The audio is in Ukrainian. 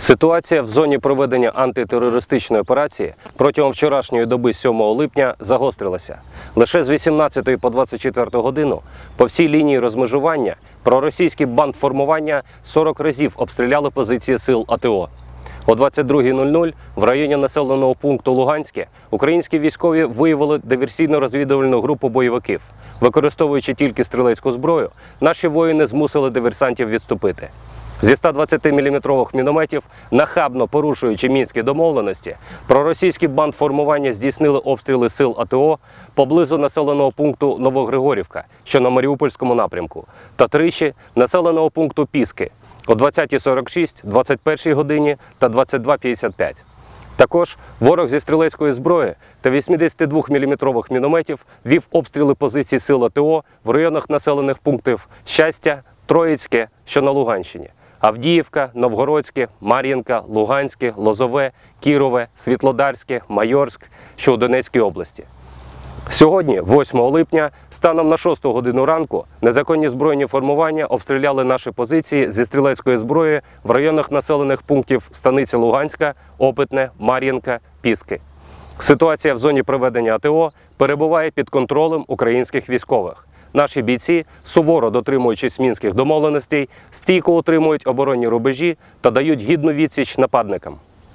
Ситуація в зоні проведення антитерористичної операції протягом вчорашньої доби 7 липня загострилася. Лише з 18 по 24 годину по всій лінії розмежування проросійські бандформування 40 разів обстріляли позиції сил АТО. О 22.00 в районі населеного пункту Луганське українські військові виявили диверсійно-розвідувальну групу бойовиків. Використовуючи тільки стрілецьку зброю, наші воїни змусили диверсантів відступити. Зі 120-мм мінометів, нахабно порушуючи мінські домовленості, проросійські бандформування здійснили обстріли сил АТО поблизу населеного пункту Новогригорівка, що на Маріупольському напрямку, та тричі населеного пункту Піски о 20.46, 21 годині та 22.55. Також ворог зі стрілецької зброї та 82-мм мінометів вів обстріли позицій сил АТО в районах населених пунктів Щастя, Троїцьке, що на Луганщині, Авдіївка, Новгородське, Мар'їнка, Луганське, Лозове, Кірове, Світлодарське, Майорськ, що у Донецькій області. Сьогодні, 8 липня, станом на 6 годину ранку, незаконні збройні формування обстріляли наші позиції зі стрілецької зброї в районах населених пунктів Станиця Луганська, Опитне, Мар'їнка, Піски. Ситуація в зоні проведення АТО перебуває під контролем українських військових. Наші бійці, суворо дотримуючись мінських домовленостей, стійко утримують оборонні рубежі та дають гідну відсіч нападникам.